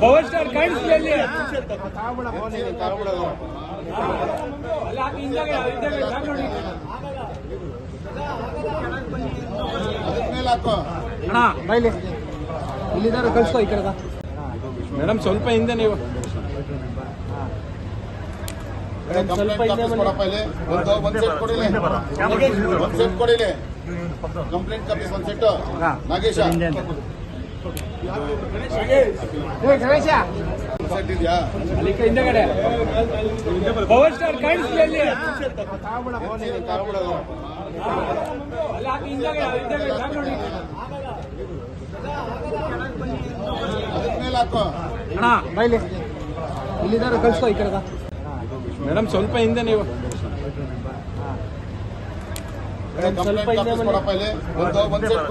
Power star ಕಾಣಿಸ್ಲಿ ಅಣ್ಣ ಬೈಲಿ ಇಲ್ಲಿದ್ದಾರೆ ಕಳಿಸ್ಕೋ ಈ ಕಡೆ ಮೇಡಮ್ ಸ್ವಲ್ಪ ಹಿಂದೆ ನೀವು. ಕಂಪ್ಲೇಂಟ್ ಹಿಂದೆ ಕಾಪೀಸ್ ಬನ್ನಿ. ಕೊಡಪ್ಪ ಇಲ್ಲಿ. ಒಂದು ಒಂದು ಸೆಟ್ ಕೊಡಿಲಿ. ಒಂದು ಸೆಟ್ ಕೊಡಿಲಿ. ಕಂಪ್ಲೇಂಟ್ ಕಾಪೀಸ್ ಒಂದು ಸೆಟ್ ನಾಗೇಶ. ಗಣೇಶ. ಸೆಟ್ ಇದೆಯಾ? ಅಲ್ಲಿ ಈ ಕಡೆ. ಹಿಂದೆಗಡೆ ಪವರ್ ಸ್ಟಾರ್ ಕಾಣಿಸ್ಲಿ ಅಲ್ಲಿ. ತಗೊಂಬಿಡೋದು ಅಲ್ಲಿ ಹಾಕಿ ಹಿಂದೆಗಡೆ ಹಿಂದೆಗಡೆ ಜಾಗ ನೋಡಿ ಅದ್ರ ಮೇಲೆ ಹಾಕೋ ಅಣ್ಣ ಬೈಲಿ. ಇಲ್ಲಿದ್ದಾರೆ ಕಳಿಸ್ಕೋ ಈ ಕಡೆ ಮೇಡಮ್ ಸ್ವಲ್ಪ ಹಿಂದೆ ನೀವು. ಕಂಪ್ಲೇಂಟ್ ಕಾಪೀಸ್ ಕೊಡಪ್ಪ ಇಲ್ಲಿ. ಒಂದು ಒಂದು set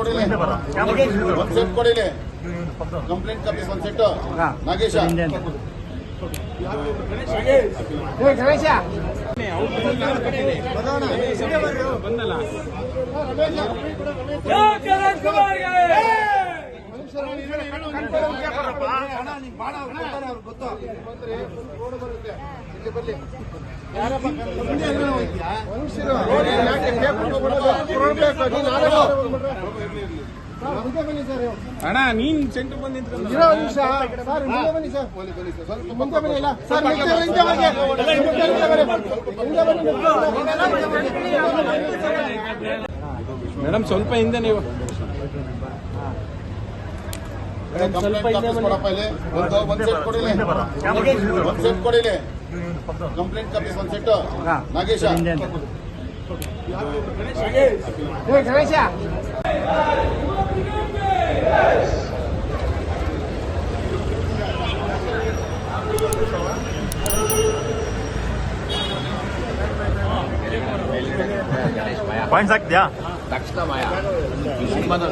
set ಕೊಡಿಲಿ complaint copies road set Nagesha Ganesha ಅಣ್ಣ ನೀನ್ ಸೆಂಟರ್ ಬಂದು ನಿಂತ್ಕೊಂಡು ಮೇಡಮ್ ಸ್ವಲ್ಪ ಹಿಂದೆ ನೀವು ಸರ್ ಕಾಪೀಸ್ ಬನ್ನಿ ಇಲ್ಲಿ. ಸೆಟ್ ಕೊಡಿಲಿ ಸ್ವಲ್ಪ ಹಿಂದೆ ಕೊಡಿಲಿ ಕಂಪ್ಲೇಂಟ್ ಕಾಪೀಸ್ ಒಂದು ಸೆಟ್ ನಾಗೇಶ. ಗಣೇಶ. ಪಾಯಿಂಟ್ಸ್ ಹಾಕ್ತಿಯಾ? ಜಾಗ ಕೊಡಿ.